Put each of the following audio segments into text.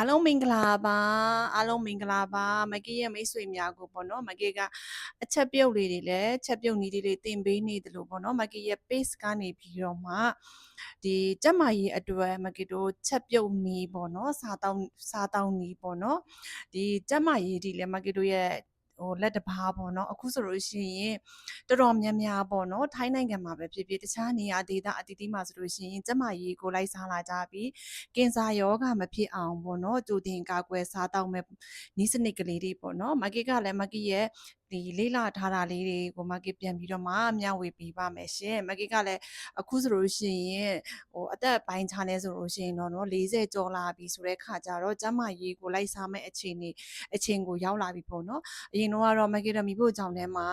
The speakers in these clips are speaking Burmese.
အားလုံးမင်္ဂလာပါအားလုံးမင်္ဂလာပါမကီရဲ့မိတ်ဆွေများကိုပေါ့နော်မကီကအချက်ပြုတ်လေးတွေလည်းချက်ပြုတ်နည်းလေးတွေတင်ပေးနေတယ်လို့ပေါ့နော်မကီရဲ့ page ကနေပြီးတော့မှဒီကျက်မာရေးအတွက်မကီတို့ချက်ပြုတ်နည်းပေါ့နော်စားတောင်းစားတောင်းနည်းပေါ့နော်ဒီကျက်မာရေးဒီလည်းမကီတို့ရဲ့ ဟိုလက်တဘာပေါ့နော်အခုဆိုလို့ရှိရင်တော်တော်များများပေါ့နော်ထိုင်းနိုင်ငံမှာပဲဖြစ်ဖြစ်တခြားနေရာဒေသအသီးသီးမှာဆိုလို့ရှိရင်ကျမကြီးကိုလိုက်စားလာကြပြီးကင်ဆာရောဂါမဖြစ်အောင်ပေါ့နော်ကြိုတင်ကာကွယ်စားတောက်မဲ့နီးစနစ်ကလေးတွေပေါ့နော်မကီကလည်းမကီရဲ့ဒီလေးလာထားတာလေးတွေကိုမကီပြန်ပြီးတော့မှမျှဝေပေးပါမယ်ရှင်မကီကလည်းအခုဆိုလို့ရှိရင်ဟိုအသက်ပိုင်းခြားနေဆိုလို့ရှိရင်တော့နော်40ကျော်လာပြီဆိုတဲ့ခါကျတော့ကျမကြီးကိုလိုက်စားမဲ့အချိန်နေအချိန်ကိုရောက်လာပြီပေါ့နော်အရင်တော့ကတော့မကီရမီဖို့ကြောင့်ထဲမှာ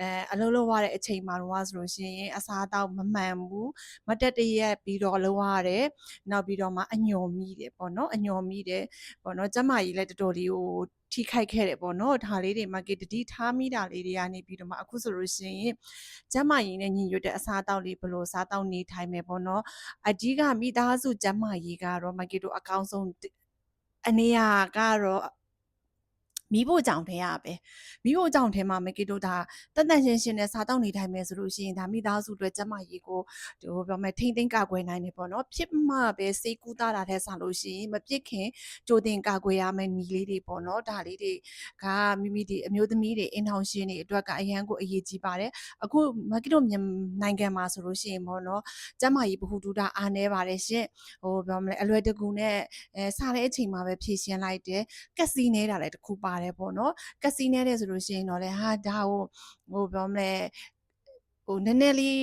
အဲအလုံးလုံးရတဲ့အချိန်မှာတော့ဆိုလို့ရှိရင်အစားအသောက်မမှန်ဘူးမတက်တရက်ပြီးတော့လုံးရတယ်နောက်ပြီးတော့မှအညော်မိတယ်ပေါ့နော်အညော်မိတယ်ပေါ့နော်ကျမကြီးလည်းတော်တော်လေးဟိုထိခိုက်ခဲ့တယ်ပေါ့နော်ဒါလေးတွေ market တတိထားမိတာလေးတွေကနေပြီးတော့မှအခုဆိုလို့ရှိရင်ကျမကြီးနဲ့ညီညွတ်တဲ့အစားအသောက်လေးဘယ်လိုစားတောက်နေထိုင်မယ်ပေါ့နော်အကြီးကမိသားစုကျမကြီးကတော့ market တို့အကောင်းဆုံးအနေရကတော့ မိဖို့ကြောင့်ထဲရပဲမိဖို့ကြောင့်ထဲမှာမကီတို့ဒါတန်တန်ရှင်းရှင်းနဲ့စားတောက်နေထိုင်မယ်ဆိုလို့ရှိရင်ဒါမိသားစုအတွက်ကျမကြီးကိုဟိုပြောမယ်ထိမ့်သိမ်းကာကွယ်နိုင်တယ်ပေါ့နော်ဖြစ်မှပဲစိတ်ကူးတာတာတဲ့ဆာလို့ရှိရင်မပြစ်ခင်ကြိုတင်ကာကွယ်ရမယ့်ညီလေးတွေပေါ့နော်ဒါလေးတွေကမိမိဒီအမျိုးသမီးတွေအင်ထောင်ရှင်တွေအတွက်ကအရန်ကိုအရေးကြီးပါတယ်အခုမကီတို့နိုင်ငံမှာဆိုလို့ရှိရင်ပေါ့နော်ကျမကြီးဘ ഹു တူတာအားနေပါတယ်ရှင်ဟိုပြောမလဲအလွယ်တကူနဲ့အဲစားတဲ့အချိန်မှာပဲဖြည့်ရှင်းလိုက်တယ်ကက်စီနေတာလည်းတခုပါပါတယ်ပေါ့နော်ကစီနဲတဲ့ဆိုလို့ရှိရင်တော့လေဟာဒါဟိုဟိုပြောမလဲ ဟိုနည်းနည်းလေး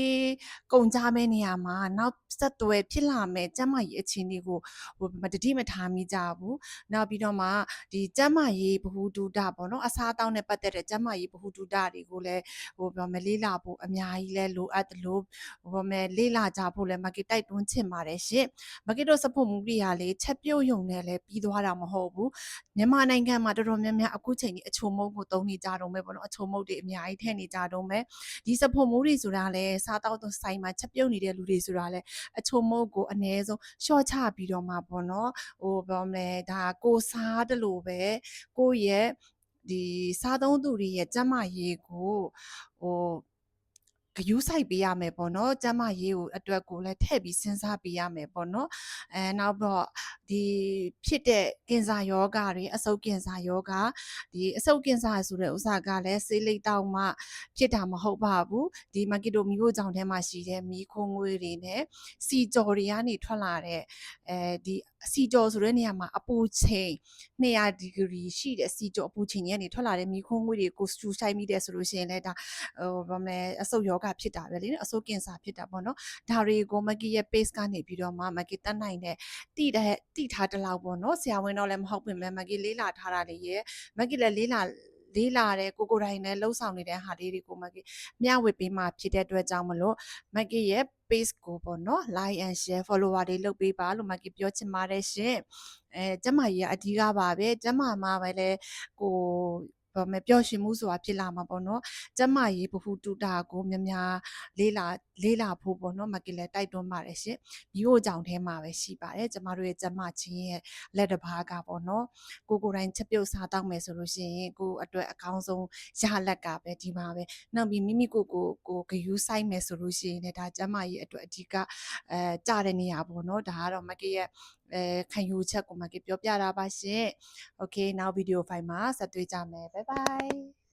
ကုန်ကြမဲ့နေရာမှာနောက်ဆက်တွဲဖြစ်လာမဲ့ကျမကြီးအခြေအနေကိုဟိုမတတိမထားမိကြဘူးနောက်ပြီးတော့မှဒီကျမကြီးဘ ഹു တုဒပေါ့နော်အစားအသောက်နဲ့ပတ်သက်တဲ့ကျမကြီးဘ ഹു တုဒတွေကိုလည်းဟိုပြောမယ်လေးလာဖို့အများကြီးလဲလိုအပ်တယ်လို့ဟိုပြောမယ်လေးလာကြဖို့လဲမကီတိုက်တွန်းချင်ပါတယ်ရှင်မကီတို့စဖို့မူရိယာလေးချက်ပြုတ်ယုံနဲ့လဲပြီးသွားတာမဟုတ်ဘူးမြန်မာနိုင်ငံမှာတော်တော်များများအခုချိန်ကြီးအချုံမုတ်ကိုသုံးနေကြတော့မယ်ပေါ့နော်အချုံမုတ်တွေအများကြီးထည့်နေကြတော့မယ်ဒီစဖို့မူရိဆိုတာလဲစားတော့ဆိုင်မှာချက်ပြုတ်နေတဲ့လူတွေဆိုတာလဲအချုံမုတ်ကိုအ ਨੇ ဆုံးရှော့ချပြီးတော့မှပေါ့နော်ဟိုပြောမလဲဒါကိုစားတယ်လို့ပဲကိုရဲ့ဒီစားသုံးသူတွေရဲ့ကျန်းမာရေးကိုဟို ဂယူးဆိုင်ပေးရမယ်ပေါ့နော်ကျမရေးကိုအတွက်ကိုလည်းထည့်ပြီးစဉ်းစားပေးရမယ်ပေါ့နော်အဲနောက်တော့ဒီဖြစ်တဲ့ကင်ဆာယောဂတွေအဆုတ်ကင်ဆာယောဂဒီအဆုတ်ကင်ဆာဆိုတဲ့ဥစ္စာကလည်းဆေးလိပ်တောက်မှဖြစ်တာမဟုတ်ပါဘူးဒီမကီတိုမီကိုကြောင့်ထဲမှာရှိတဲ့မီးခိုးငွေတွေနဲ့စီကြော်တွေကနေထွက်လာတဲ့အဲဒီ စီကြော်ဆိုတဲ့နေရာမှာအပူချိန်200ဒီဂရီရှိတဲ့စီကြော်အပူချိန်ကြီးကနေထွက်လာတဲ့မီးခိုးငွေတွေကိုစတူဆိုင်မိတယ်ဆိုလို့ရှိရင်လည်းဒါဟိုဗမဲအဆုတ်ယောဂဖြစ်တာပဲလေအဆုတ်ကင်ဆာဖြစ်တာပေါ့နော်ဒါတွေကိုမကီရဲ့ pace ကနေပြီးတော့မှမကီတက်နိုင်တဲ့တိတဲ့တိထားတလောက်ပေါ့နော်ဆရာဝန်တော့လည်းမဟုတ်ပြင်မဲ့မကီလေးလာထားတာလေးရဲ့မကီလည်းလေးလာ လေးလာတဲ့ကိုကိုတိုင်းနဲ့လှုပ်ဆောင်နေတဲ့ဟာလေးတွေကိုမကီမျှဝေပေးမှဖြစ်တဲ့အတွက်ကြောင့်မလို့မကီရဲ့ page ကိုပေါ့နော် like and share follower တွေလုပ်ပေးပါလို့မကီပြောချင်ပါတယ်ရှင်အဲကျမကြီးကအဓိကပါပဲကျမမှာပဲလဲကိုဘာ မပျော်ရွှင်မှုဆိုတာဖြစ်လာမှာပေါ့နော်ကျမရေးဘ ഹു တူတာကိုများများလေးလာလေးလာဖို့ပေါ့နော်မကီလည်းတိုက်တွန်းပါတယ်ရှင်မျိုးကြောင်ထဲမှာပဲရှိပါတယ်ကျမတို့ရဲ့ကျမချင်းရဲ့လက်တစ်ပါးကပေါ့နော်ကိုကိုတိုင်းချက်ပြုတ်စားတောက်မယ်ဆိုလို့ရှိရင်ကိုအတွက်အကောင်းဆုံးရလက်ကပဲဒီမှာပဲနောက်ပြီးမိမိကိုကိုကိုဂယူးဆိုင်မယ်ဆိုလို့ရှိရင်လည်းဒါကျမကြီးအတွက်အဓိကအဲကြားတဲ့နေရာပေါ့နော်ဒါကတော့မကီရဲ့အဲခံယူချက်ကိုမကပြောပြတာပါရှင်။ Okay နောက်ဗီဒီယိုဖိုင်မှာဆက်တွေ့ကြမယ်။ Bye bye